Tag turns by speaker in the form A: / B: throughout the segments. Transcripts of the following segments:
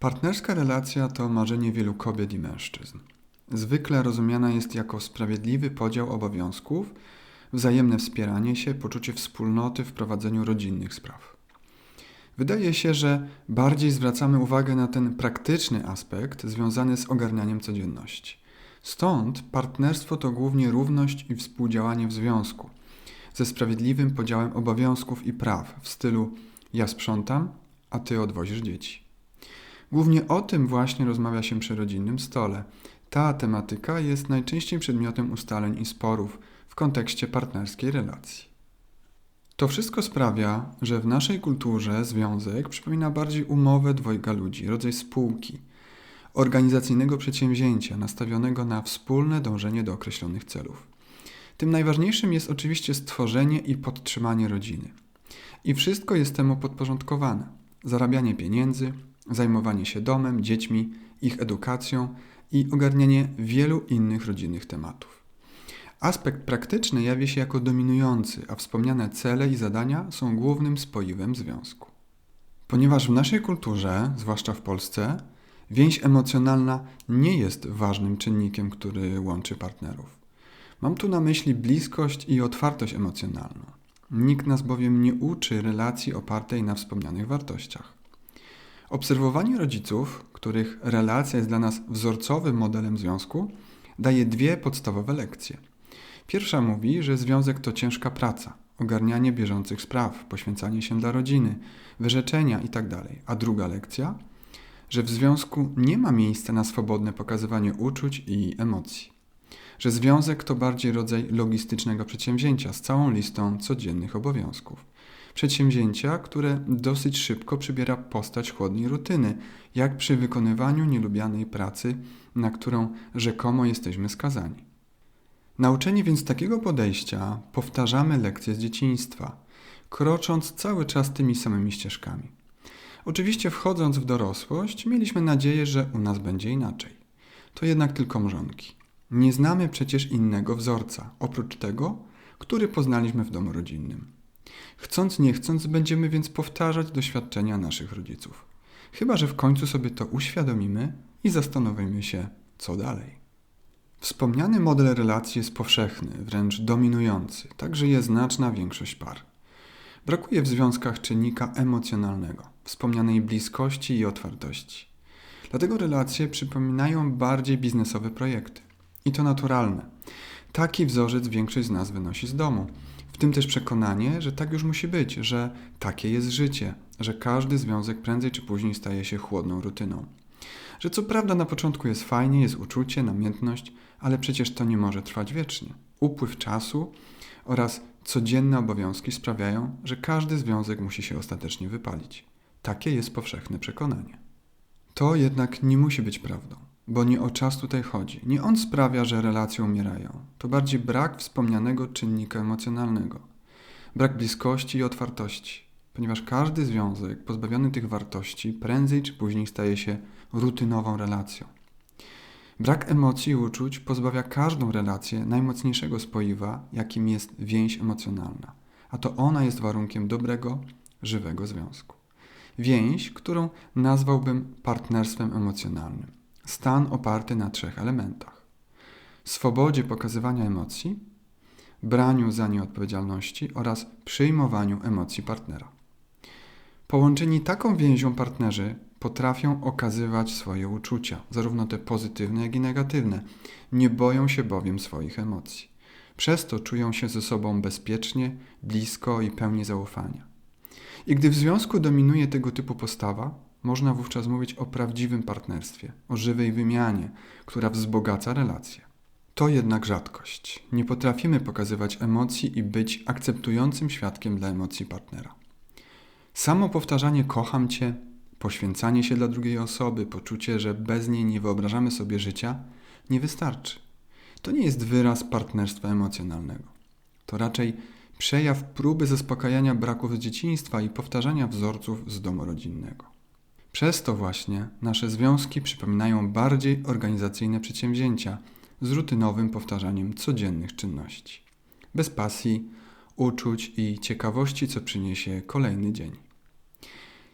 A: Partnerska relacja to marzenie wielu kobiet i mężczyzn. Zwykle rozumiana jest jako sprawiedliwy podział obowiązków, wzajemne wspieranie się, poczucie wspólnoty w prowadzeniu rodzinnych spraw. Wydaje się, że bardziej zwracamy uwagę na ten praktyczny aspekt związany z ogarnianiem codzienności. Stąd partnerstwo to głównie równość i współdziałanie w związku, ze sprawiedliwym podziałem obowiązków i praw w stylu ja sprzątam, a ty odwozisz dzieci. Głównie o tym właśnie rozmawia się przy rodzinnym stole. Ta tematyka jest najczęściej przedmiotem ustaleń i sporów w kontekście partnerskiej relacji. To wszystko sprawia, że w naszej kulturze związek przypomina bardziej umowę dwojga ludzi, rodzaj spółki, organizacyjnego przedsięwzięcia nastawionego na wspólne dążenie do określonych celów. Tym najważniejszym jest oczywiście stworzenie i podtrzymanie rodziny. I wszystko jest temu podporządkowane: zarabianie pieniędzy, zajmowanie się domem, dziećmi, ich edukacją i ogarnianie wielu innych rodzinnych tematów. Aspekt praktyczny jawi się jako dominujący, a wspomniane cele i zadania są głównym spoiwem związku. Ponieważ w naszej kulturze, zwłaszcza w Polsce, więź emocjonalna nie jest ważnym czynnikiem, który łączy partnerów. Mam tu na myśli bliskość i otwartość emocjonalną. Nikt nas bowiem nie uczy relacji opartej na wspomnianych wartościach. Obserwowanie rodziców, których relacja jest dla nas wzorcowym modelem związku, daje dwie podstawowe lekcje. Pierwsza mówi, że związek to ciężka praca, ogarnianie bieżących spraw, poświęcanie się dla rodziny, wyrzeczenia itd. Tak A druga lekcja, że w związku nie ma miejsca na swobodne pokazywanie uczuć i emocji. Że związek to bardziej rodzaj logistycznego przedsięwzięcia z całą listą codziennych obowiązków przedsięwzięcia, które dosyć szybko przybiera postać chłodnej rutyny, jak przy wykonywaniu nielubianej pracy, na którą rzekomo jesteśmy skazani. Nauczeni więc takiego podejścia, powtarzamy lekcje z dzieciństwa, krocząc cały czas tymi samymi ścieżkami. Oczywiście, wchodząc w dorosłość, mieliśmy nadzieję, że u nas będzie inaczej. To jednak tylko mrzonki. Nie znamy przecież innego wzorca, oprócz tego, który poznaliśmy w domu rodzinnym. Chcąc nie chcąc, będziemy więc powtarzać doświadczenia naszych rodziców. Chyba, że w końcu sobie to uświadomimy i zastanowimy się, co dalej. Wspomniany model relacji jest powszechny, wręcz dominujący, także jest znaczna większość par. Brakuje w związkach czynnika emocjonalnego, wspomnianej bliskości i otwartości. Dlatego relacje przypominają bardziej biznesowe projekty. I to naturalne. Taki wzorzec większość z nas wynosi z domu tym też przekonanie, że tak już musi być, że takie jest życie, że każdy związek prędzej czy później staje się chłodną rutyną. Że co prawda na początku jest fajnie, jest uczucie, namiętność, ale przecież to nie może trwać wiecznie. Upływ czasu oraz codzienne obowiązki sprawiają, że każdy związek musi się ostatecznie wypalić. Takie jest powszechne przekonanie. To jednak nie musi być prawdą bo nie o czas tutaj chodzi. Nie on sprawia, że relacje umierają. To bardziej brak wspomnianego czynnika emocjonalnego. Brak bliskości i otwartości. Ponieważ każdy związek pozbawiony tych wartości prędzej czy później staje się rutynową relacją. Brak emocji i uczuć pozbawia każdą relację najmocniejszego spoiwa, jakim jest więź emocjonalna. A to ona jest warunkiem dobrego, żywego związku. Więź, którą nazwałbym partnerstwem emocjonalnym. Stan oparty na trzech elementach: swobodzie pokazywania emocji, braniu za nie odpowiedzialności oraz przyjmowaniu emocji partnera. Połączeni taką więzią partnerzy potrafią okazywać swoje uczucia, zarówno te pozytywne, jak i negatywne. Nie boją się bowiem swoich emocji. Przez to czują się ze sobą bezpiecznie, blisko i pełni zaufania. I gdy w związku dominuje tego typu postawa, można wówczas mówić o prawdziwym partnerstwie, o żywej wymianie, która wzbogaca relacje. To jednak rzadkość. Nie potrafimy pokazywać emocji i być akceptującym świadkiem dla emocji partnera. Samo powtarzanie kocham cię, poświęcanie się dla drugiej osoby, poczucie, że bez niej nie wyobrażamy sobie życia, nie wystarczy. To nie jest wyraz partnerstwa emocjonalnego. To raczej przejaw próby zaspokajania braków z dzieciństwa i powtarzania wzorców z domu rodzinnego. Przez to właśnie nasze związki przypominają bardziej organizacyjne przedsięwzięcia z rutynowym powtarzaniem codziennych czynności. Bez pasji, uczuć i ciekawości, co przyniesie kolejny dzień.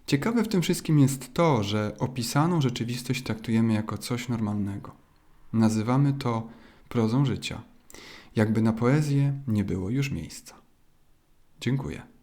A: Ciekawe w tym wszystkim jest to, że opisaną rzeczywistość traktujemy jako coś normalnego. Nazywamy to prozą życia, jakby na poezję nie było już miejsca. Dziękuję.